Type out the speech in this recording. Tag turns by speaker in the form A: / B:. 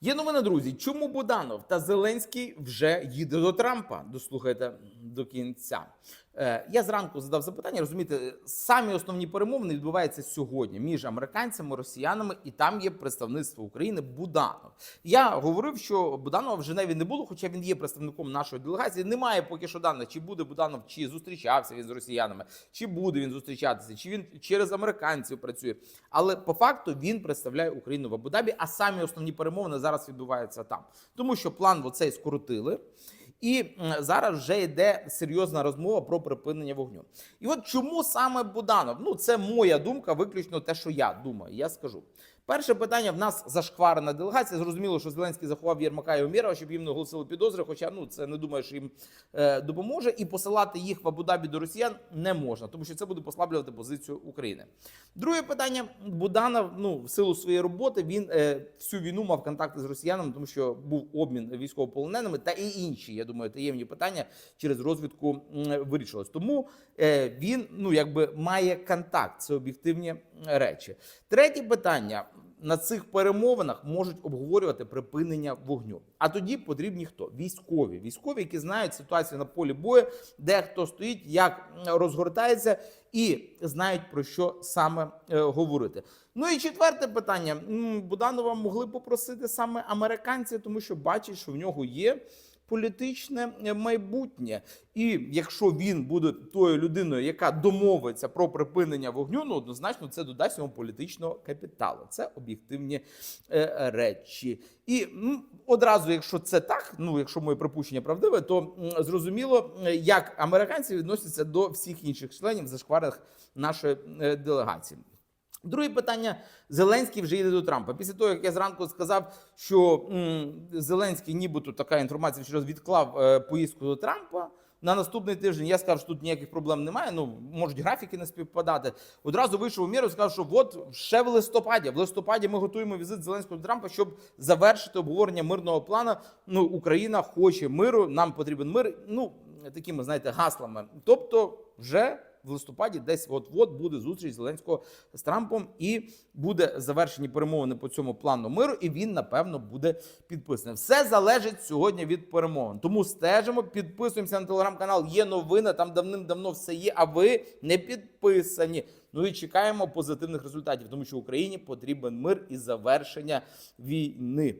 A: Є новина, друзі. Чому Буданов та Зеленський вже їде до Трампа? Дослухайте до кінця. Е, я зранку задав запитання. Розумієте, самі основні перемовини відбуваються сьогодні між американцями, росіянами, і там є представництво України Буданов. Я говорив, що Буданова в Женеві не було, хоча він є представником нашої делегації. Немає поки що даних, чи буде Буданов, чи зустрічався він з росіянами, чи буде він зустрічатися, чи він через американців працює. Але по факту він представляє Україну в Абу-Дабі, а самі основні перемовини зараз відбуваються там, тому що план оцей скоротили. І зараз вже йде серйозна розмова про припинення вогню. І от чому саме Буданов? Ну, це моя думка, виключно те, що я думаю. Я скажу. Перше питання: в нас зашкварена делегація. Зрозуміло, що Зеленський заховав Єрмака і Омєрова, щоб їм не оголосили підозри. Хоча ну це не думаю, що їм е, допоможе. І посилати їх в Абу-Дабі до росіян не можна, тому що це буде послаблювати позицію України. Друге питання: Буданов, ну в силу своєї роботи, він е, всю війну мав контакти з росіянами, тому що був обмін військовополоненими та і інші, я думаю, таємні питання через розвідку вирішилось. Тому е, він ну якби має контакт. Це об'єктивні речі. Третє питання. На цих перемовинах можуть обговорювати припинення вогню. А тоді потрібні хто? Військові. Військові, які знають ситуацію на полі бою, де хто стоїть, як розгортається, і знають про що саме е, говорити. Ну і четверте питання: Буданова могли попросити саме американці, тому що бачать, що в нього є політичне майбутнє. І якщо він буде тою людиною, яка домовиться про припинення вогню, ну однозначно це додасть йому політичного капіталу. Це об'єктивні е, речі. І ну, одразу, якщо це так, ну якщо моє припущення правдиве, то зрозуміло, е, як американці відносяться до всіх інших членів зашкварених нашої е, делегації. Друге питання: Зеленський вже їде до Трампа. Після того, як я зранку сказав, що м, Зеленський, нібито така інформація через відклав е, поїздку до Трампа. На наступний тиждень я сказав, що тут ніяких проблем немає. Ну можуть графіки не співпадати. Одразу вийшов у міру і сказав, що от ще в листопаді. В листопаді ми готуємо візит Зеленського до Трампа, щоб завершити обговорення мирного плану. Ну, Україна хоче миру, нам потрібен мир. Ну такими знаєте гаслами. Тобто, вже в листопаді десь от-от буде зустріч Зеленського з Трампом, і буде завершені перемовини по цьому плану миру, і він напевно буде підписаний. Все залежить сьогодні від перемовин. Тому стежимо, підписуємося на телеграм-канал. Є новини, там давним-давно все є. А ви не підписані. Ну і чекаємо позитивних результатів, тому що Україні потрібен мир і завершення війни.